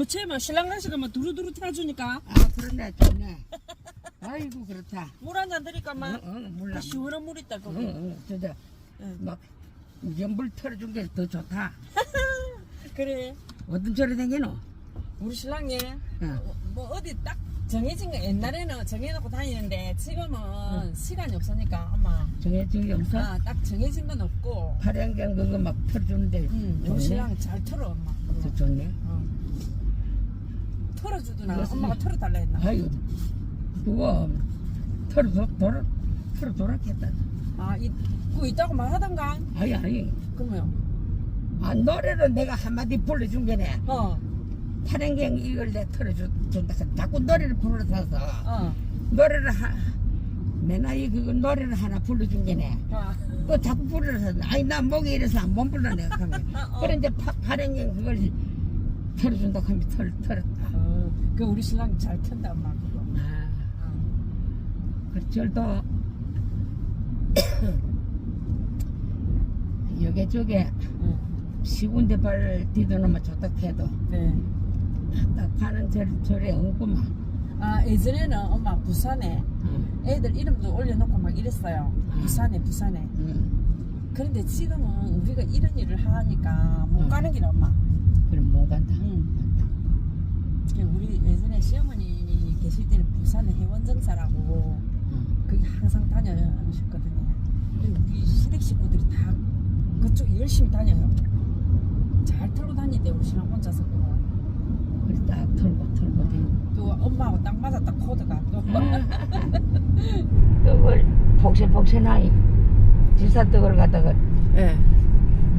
교체만 신랑 날씨가 막 두루두루 타주니까. 아 그러네 좋네. 아이고 그렇다. 물 한 잔 드릴까 응, 막 응, 몰라 시원한 물 있다 응, 거기. 응, 진짜 응. 막 연불 털어준 게 더 좋다. 그래. 어떤 절에 댕기노? 우리 신랑이 응. 뭐 어디 딱 정해진 거 옛날에는 정해놓고 다니는데 지금은 시간이 없으니까 엄마. 정해진 게 없어? 아, 딱 정해진 건 없고. 파량경 그거 막 털어주는데 음, 우리 신랑 잘 털어 엄마. 더 좋네. 어. 털어주더나 그래서 엄마가 이- 털어달라 했나? 아유 그거 털어 돌아 털어 돌았겠다. 아 이, 그거 있다고 말하던가? 아니 아니. 그러면. 아 노래를 내가 한마디 불러준 게네. 어. 파랭경 이걸 내 털어준다 자꾸 노래를 불러서. 어. 노래를 하, 내 나이 그거 노래를 하나 불러준 게네. 아, 그 자꾸 불러서 아니 나 목이 이래서 안 못 불러 내가 하면. 어. 그래 이제 파, 파랭경 그걸 털어준다 하면 털, 어, 그 우리 신랑 잘 턴다 엄마 그거 아, 어. 그 절도 여기 응. 시군데 발 디도놓으면 좋다 해도 네. 딱 가는 절, 절에 엉구만 아 예전에는 엄마 부산에 응. 애들 이름도 올려놓고 막 이랬어요 아. 부산에 부산에 응. 그런데 지금은 우리가 이런 일을 하니까 못 응. 가는 길 엄마 그럼 못 간다 응. 우리 예전에 시어머니 계실 때는 부산에 해원정사라고 응. 거기 항상 다녀셨거든요. 그리고 우리 시댁 식구들이 다 그쪽 열심히 다녀요. 잘 털고 다니대 우리 신랑 혼자서 그거. 그래 딱 털고 털고 대또 엄마하고 딱딱 코드가 또. 떡을 폭신폭신하니 지사떡을 갖다가 예.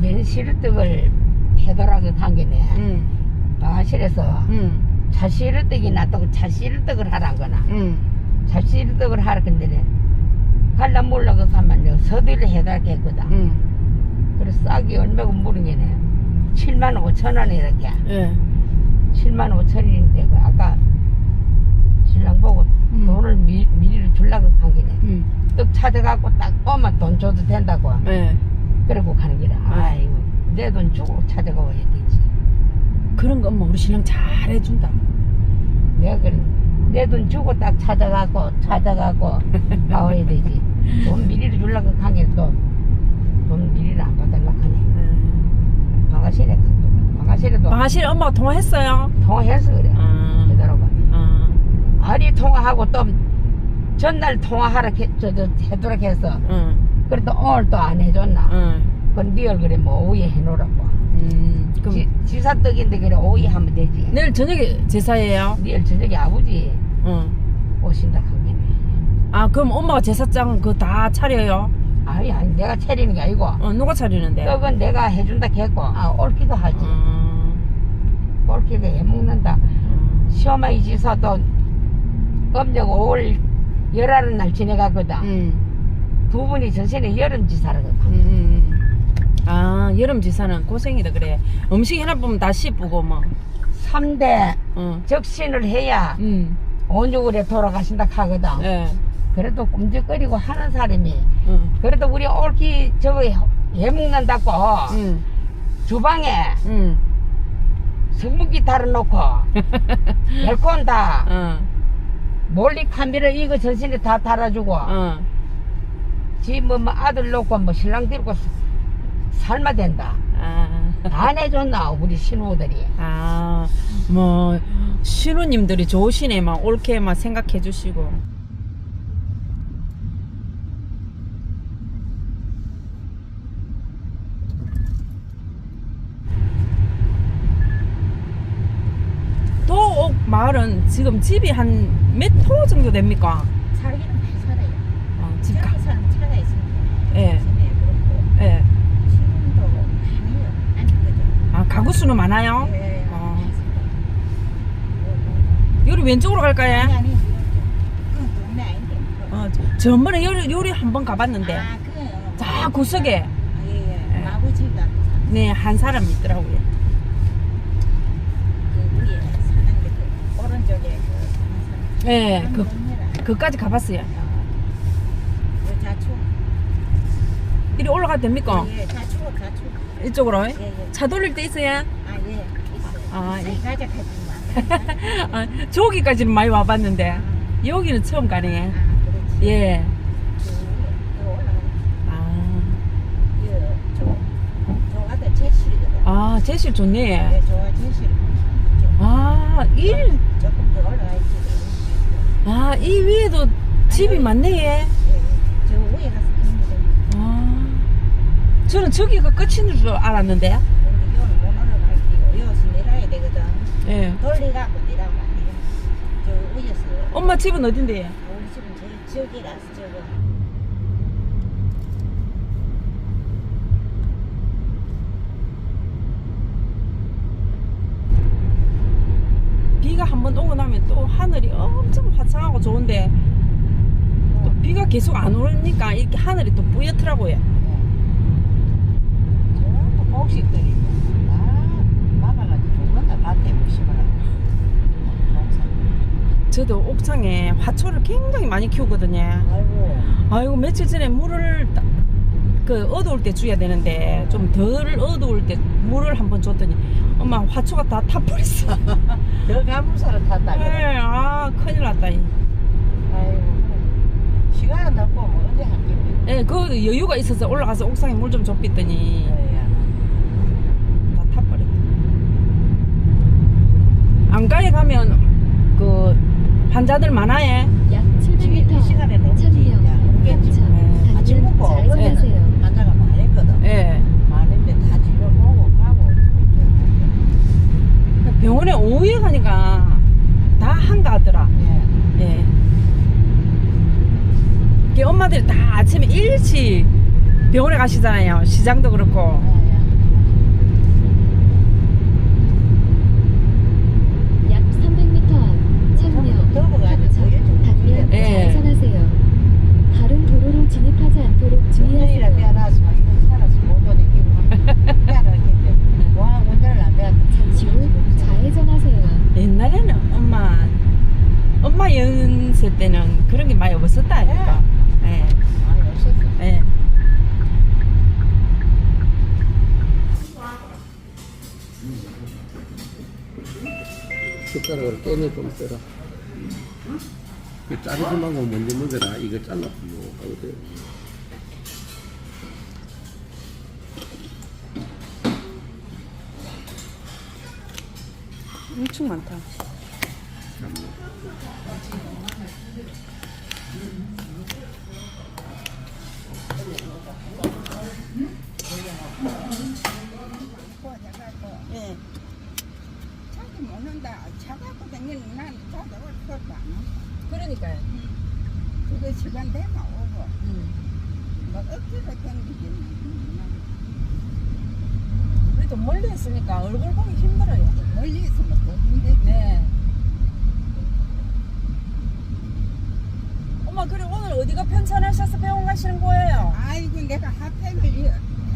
맨시르떡을 해더라고 당기네 응. 마실에서 응. 자시르떡이 낫다고 자시르떡을 하란 거나 응. 자시르떡을 하라 근데 갈라 몰라고 가면 내가 서두를 해달게 했거든 응. 그래서 싹이 얼마고 물은게네 7만 5천 원 이렇게 예. 7만 5천원인데 그 아까 신랑 보고 음. 돈을 미, 미리 주려고 간 게네 응. 떡 찾아갖고 딱 오면 돈 줘도 된다고 예. 그러고 가는 게라 아이고 내 돈 주고 찾아가 와야 되지 그런 거 엄마 우리 신랑 잘 해준다. 내가 그래 내돈 주고 딱 찾아가고 찾아가고 나와야 되지 돈 미리 주려고 간게또돈 미리를 안 받달라 하네 방아실에 갔다 방아실에도 마실 엄마가 통화했어요. 통화해서 그래 아. 되더라고 아. 아리 통화하고 또 전날 통화하라 해, 저, 저, 해두라 해서 응. 그래도 오늘 또 안 해줬나 응. 그건 네 얼굴에 뭐 오후에 해놓으라고 음. 그럼 지, 지사떡인데 그래 오후에 하면 되지 내일 저녁에 제사예요. 네 저녁에 아버지 응. 오신다 한 게네 아 그럼 엄마가 제사장 그거 다 차려요? 아니 아니 내가 차리는 게 아니고 어 누가 차리는데? 떡은 내가 해준다 했고 아 옳기도 하지 음, 옳기도 해먹는다 음, 시어머니 지사도 음력 5월 열하는 날 지내가거든 음, 두 분이 전신에 여름 지사라거든 음. 아 여름 제사는 고생이다 그래. 음식 해놔 보면 다 씹고 뭐. 3대 어. 적신을 해야 음. 온죽을에 돌아가신다 하거든 예. 그래도 꼼짝거리고 하는 사람이 응. 그래도 우리 옳기 저거 해- 해먹는다고 응. 주방에 응. 성분기 달아놓고 벨콘 다 어. 몰리 카메라 이거 전신에 다 달아주고 어. 집뭐 뭐 아들 놓고 뭐 신랑 데리고 사- 살마 된다 아. 다 내줬나 우리 신우들이 아. 뭐 신우님들이 좋으시네 막 옳게 막 생각해 주시고. 도옥 마을은 지금 집이 한 몇 호 정도 됩니까? 살기는 많이 살아요. 어, 집 가. 저기 사람 차가 있으니까. 예. 전에 그렇고 예. 지금도 많이요. 아니 그죠. 아 가구 수는 많아요. 예. 어. 요리 왼쪽으로 갈까요? 아니. 그건 동네 아닌데. 어, 전번에 요리 요리 한번 가봤는데 아 그거요. 자 구석에 예예. 예. 아버지가 그 네 한 사람 있더라고요. 그 위에 사는 게그 오른쪽에 그 사는 사람. 네, 그그 그까지 가봤어요. 그 자축. 이리 올라가도 됩니까? 예, 자축 자축. 이쪽으로 예 예. 차 돌릴 때 있어요. 아 예. 아, 예. 가자 가지마. 아, 저기까지는 많이 와봤는데 여기는 처음 가네. 아, 그렇지. 예. 쭉 올라가. 아, 예, 저, 제실이거든. 아 제실 좋네. 네, 저 제실. 아, 일, 조금 더 올라가 있지. 아, 이 위에도 집이 많네. 얘. 예, 저 위에 가서. 아, 저는 저기가 끝인 줄 알았는데. 여는 못 올라갈게요. 여기서 내려야 되거든. 예. 돌리가고 내려가면 안 돼요. 저 위에서. 엄마 집은 어딘데? 아, 우리 집은 제일 저기라서 저거. 비가 한 번 오고 나면 또 하늘이 엄청 화창하고 좋은데 또 비가 계속 안 오니까 이렇게 하늘이 또 뿌옇더라고요. 저거 곡식들이 아, 밭에 못 심으라고. 저도 옥상에 화초를 굉장히 많이 키우거든요. 아이고. 아이고 며칠 전에 물을 따- 그 어두울 때 줘야 되는데 좀 덜 어두울 때 물을 한번 줬더니 엄마 화초가 다 타버렸어. 더 가물사를 탔다. 그래. 네, 아 큰일 났다. 이. 아이고. 시간은 없고 뭐 언제 할겠네. 예, 그 여유가 있어서 올라가서 옥상에 물 좀 줬더니 다 타버려. 안가에 가면 그 환자들 많아요. 약 지금 이 700m 시간에는 없지. 천명 야, 없겠지. 한참 아침 먹고 좌회전하세요. 환자가 많았거든. 예. 많은데 다 질러보고 가고. 병원에 오후에 가니까 다 한가하더라. 예. 예. 이게 엄마들이 다 아침에 일찍 병원에 가시잖아요. 시장도 그렇고. 약 300m 앞 천명 들고 가야 돼. 합천 더 일찍 단면 예. 좌회전하세요. 다른 도로로 진입하지 않도록 운전이라 주의하세요. 미안하지 마. 이거 살아서 못 오네. 기분. 미안하겠는데. 와, 운전을 안 배웠다. 잠시 후 좌회전하세요. 옛날에는 엄마 연세 때는 그런 게 많이 없었다 니까. 예. 많이 없었어. 예. 숟가락으로 깨면 좀 써라. 그 자르지 말고 먼저 먹어라. 이거 잘라 돼. 엄청 많다. 예. 차 갖고 다니는 난 차도 없었다. 그러니까요. 그거 시간 되면 오고, 음. 뭐 억지로 댕기지는. 우리도 멀리 있으니까 얼굴 보기 힘들어요. 멀리 있으면 더 힘들지. 네. 엄마 그래 오늘 어디가 편찮으셔서 병원 가시는 거예요? 아이고, 내가 핫팩을, 이-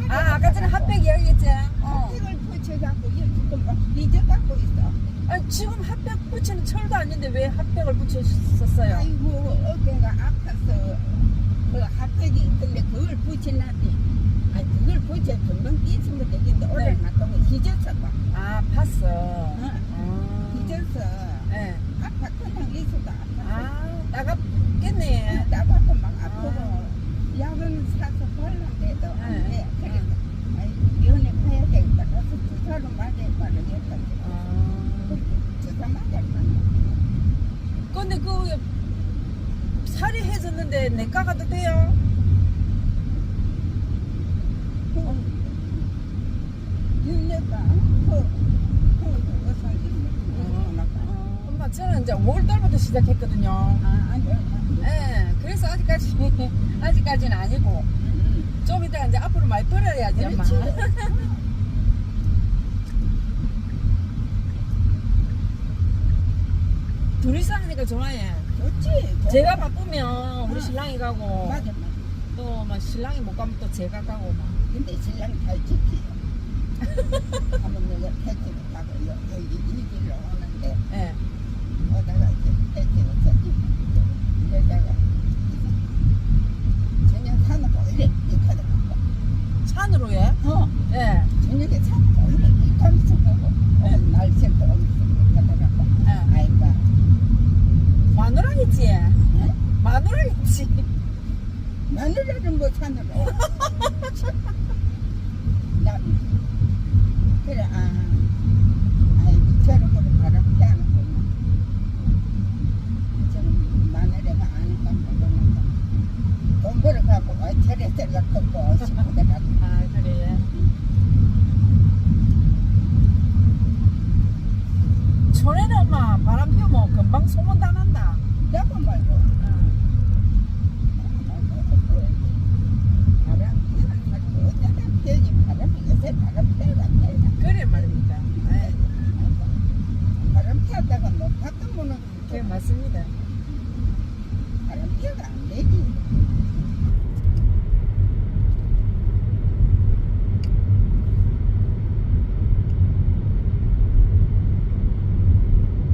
아 아까 전에 핫팩 이야기했지? 어. 핫팩을 붙여갖고, 이 지금 막 삐져갖고 있어. 아니 지금 핫팩 붙이는 아닌데 왜 핫팩을 붙이셨어요? 아이고, 어깨가 아파서 그 핫팩이 있던데 그걸 붙여놨지. 아니, 그걸 금방 있으면 되겠는데, 오늘 네. 놨다고 휘졌어, 봐. 아 봤어. 응. 아. 휘졌어. 네. 아파, 그냥 있어도 아파. 아 나갔겠네. 나가고 막 아프고 약은 사서 발랐는데도 안 돼. 네. 그래서 아이 병원에 가야 되겠다. 가서 주사를 맞아야 빠르겠다. 아. 주사 맞아야 빠르 근데 그 살이 해졌는데 내 까가도 돼요? 그, 그, 그, 엄마 저는 이제 5월달부터 시작했거든요. 아. 예, 그래서 아직까지 아직까지는 아니고 좀 이따 이제 앞으로 많이 벌어야지 엄마. 그렇지. 둘이서 하니까 좋아해. 좋지. 제가 바쁘면 우리 신랑이 가고 맞아, 맞아. 또 막 신랑이 못 가면 또 제가 가고 막. 근데 신랑이 잘 지키요. 한번 내가 타고 여- 여기 이 길로 오는데 예. 오다가 이제 택시를 타지. 이러다가 저녁 거 이래 이카다 산으로 해? 어, 예. 저녁에 보고 어, 날씨가 엄청 가다가 마누라는 뭐 산으로 남 그래 아 아이 저런 바람 피하는구나 저는 마누라가 아닌가 모르는가 돈 벌어갖고 어차리서 엮고 싶